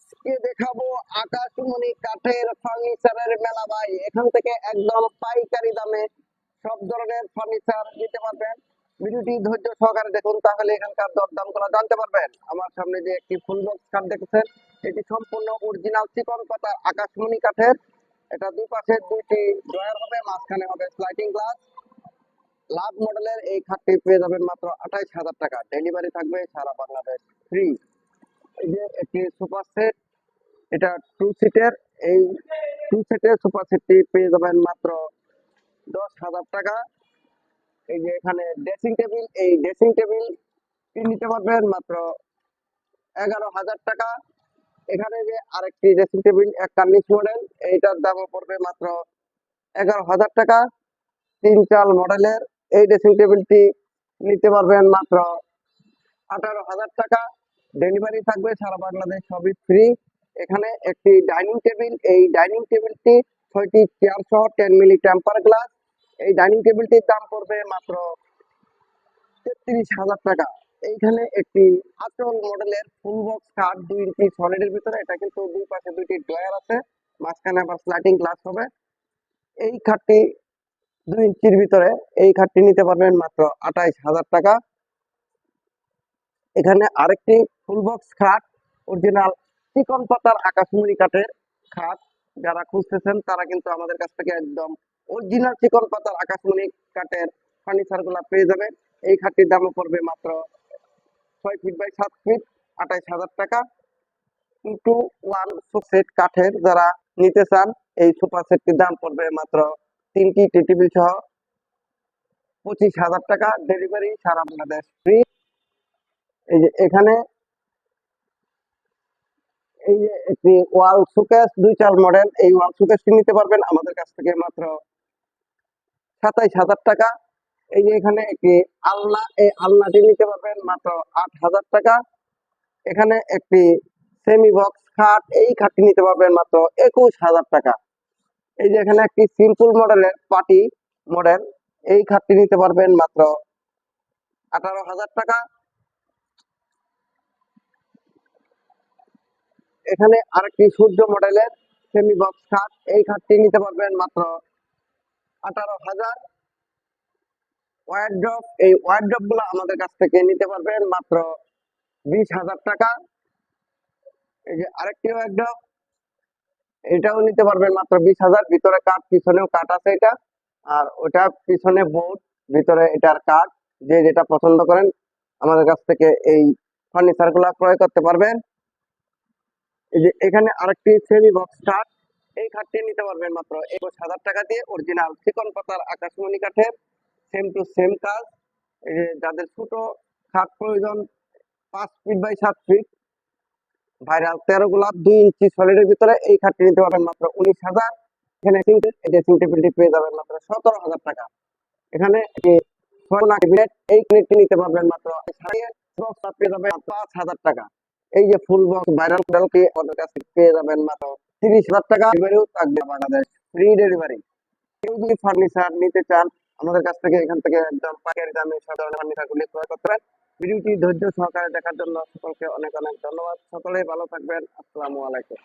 আজকে দেখাবো আকাশমণি কাঠের ফার্নিচারের মেলা ভাই। এখান থেকে একদম পাইকারি দামে সব ধরনের ফার্নিচার নিতে পারবেন। ভিডিওটি ধৈর্য সহকারে দেখুন, তাহলে এখানকার দরদামগুলো জানতে পারবেন। আমার সামনে যে একটি ফুল বক্স কাঠ দেখেছেন, এটি সম্পূর্ণ অরিজিনাল চিকন পাতার আকাশমণি কাঠের। এটা দুই পাশে দুইটি ড্রয়ার হবে, মাঝখানে হবে স্লাইডিং গ্লাস লাভ মডেলের এই খাটটি পেয়ে যাবেন মাত্র আঠাইশ হাজার টাকা। ডেলিভারি থাকবে সারা বাংলাদেশ ফ্রি এই যে একটি সোফা সেট, এটা টু এই টু পেয়ে যাবেন মাত্র দশ হাজার টাকা। এই যে এখানে ড্রেসিং টেবিল এই ড্রেসিং নিতে পারবেন মাত্র এগারো হাজার টাকা। এখানে যে ড্রেসিং টেবিল মডেল এইটার পড়বে মাত্র এগারো হাজার টাকা। তিন চাল মডেলের এই ড্রেসিং টেবিলটি নিতে পারবেন মাত্র আঠারো হাজার টাকা। ডেলিভারি থাকবে সারা বাংলাদেশ, সবই ফ্রি এখানে একটি ডাইনিং টেবিল এই ডাইনিং টেবিলটি ছয়টি চেয়ার সহ টেন মিলি টেম্পার গ্লাস এই ডাইনিং টেবিলটির দাম পড়বে মাত্র তেত্রিশ হাজার টাকা। এইখানে একটি আচল মডেলের ফুল বক্স কাঠ দুই ইঞ্চি সলিডের ভিতরে। এটা কিন্তু দুই পাশে দুইটি ড্রয়ার আছে। মাঝখানে আবার স্লাইডিং গ্লাস হবে। এই খাটটি দুই ইঞ্চির ভিতরে। এই খাটটি নিতে পারবেন মাত্র আঠাইশ হাজার টাকা। এখানে আরেকটি ফুল বক্স খাট, অরিজিনাল চিকন পাতার আকাশমণি কাঠের খাট। যারা খুঁজতেছেন, তারা কিন্তু আমাদের কাছ থেকে একদম অরিজিনাল চিকন পাতার আকাশমণি কাঠের ফার্নিচারগুলা পেয়ে যাবেন। এই খাটটির দামও পড়বে মাত্র ছয় ফিট বাই সাত ফিট আঠাইশ হাজার টাকা। টু ওয়ান সেট কাঠের যারা নিতে চান, এই সোফা সেটটির দাম পড়বে মাত্র তিনটি টেবিল সহ পঁচিশ হাজার টাকা। ডেলিভারি সারা বাংলাদেশ ফ্রি এই যে এখানে এই যে একটি ওয়াল সুকেস দুই চার মডেল, এই ওয়াল সুকেসটি নিতে পারবেন আমাদের কাছ থেকে মাত্র সাতাইশ হাজার টাকা। এই যে এখানে একটি আলনা, এই আলনাটি নিতে পারবেন মাত্র আট হাজার টাকা। এখানে একটি সেমি বক্স খাট, এই খাটটি নিতে পারবেন মাত্র একুশ হাজার টাকা। এই যে এখানে একটি সিম্পল মডেলের পার্টি মডেল এই খাটটি নিতে পারবেন মাত্র আঠারো হাজার টাকা। এখানে আরেকটি সূর্য মডেলের সেমি বক্স খাট এই খাটটি নিতে পারবেন মাত্র আঠারো হাজার। ওয়ারড্রপ এই ওয়ারড্রপগুলো আমাদের কাছ থেকে নিতে পারবেন মাত্র বিশ হাজার টাকা। এই যে আরেকটি ওয়ারড্রপ এটাও নিতে পারবেন মাত্র বিশ হাজার। ভিতরে কাঠ পিছনেও কাঠ আছে এটা। আর ওটা পিছনে বোর্ড ভিতরে এটার কাঠ যে যেটা পছন্দ করেন, আমাদের কাছ থেকে এই ফার্নিচারগুলা ক্রয় করতে পারবেন। যে এখানে আরেকটি সেমি বক্স কাঠ এই খাটটি নিতে পারবেন মাত্র একুশ হাজার টাকা দিয়ে অরিজিনাল চিকন পাতার আকাশমণি কাঠের সেম টু সেম কাজ। যাদের ছোট খাট প্রয়োজন, পাঁচ ফিট বাই সাত ফিট ভাইরাল তেরো গোলাপ, দুই ইঞ্চি সলিডের ভিতরে এই খাটটি নিতে পারবেন মাত্র উনিশ হাজার। এখানে ড্রেসিং টেবিলটি পেয়ে যাবেন মাত্র সতেরো হাজার টাকা। এখানে এই ক্লিপটি নিতে পারবেন মাত্র পেয়ে যাবেন পাঁচ হাজার টাকা। এই যে ফুল বক্স ভাইরাল আমাদের কাছে পেয়ে যাবেন মাত্র তিরিশ হাজার টাকা ডেলিভারিও থাকবে বাংলাদেশ। ফ্রি ডেলিভারি কেউ যদি ফার্নিচার নিতে চান, আমাদের কাছ থেকে এখান থেকে একদম পাইকারি দামে সাধারণ ফার্নিচারগুলি ক্রয় করতে পারেন। ভিডিওটি ধৈর্য সহকারে দেখার জন্য সকলকে অনেক অনেক ধন্যবাদ। সকলেই ভালো থাকবেন। আসসালামু আলাইকুম।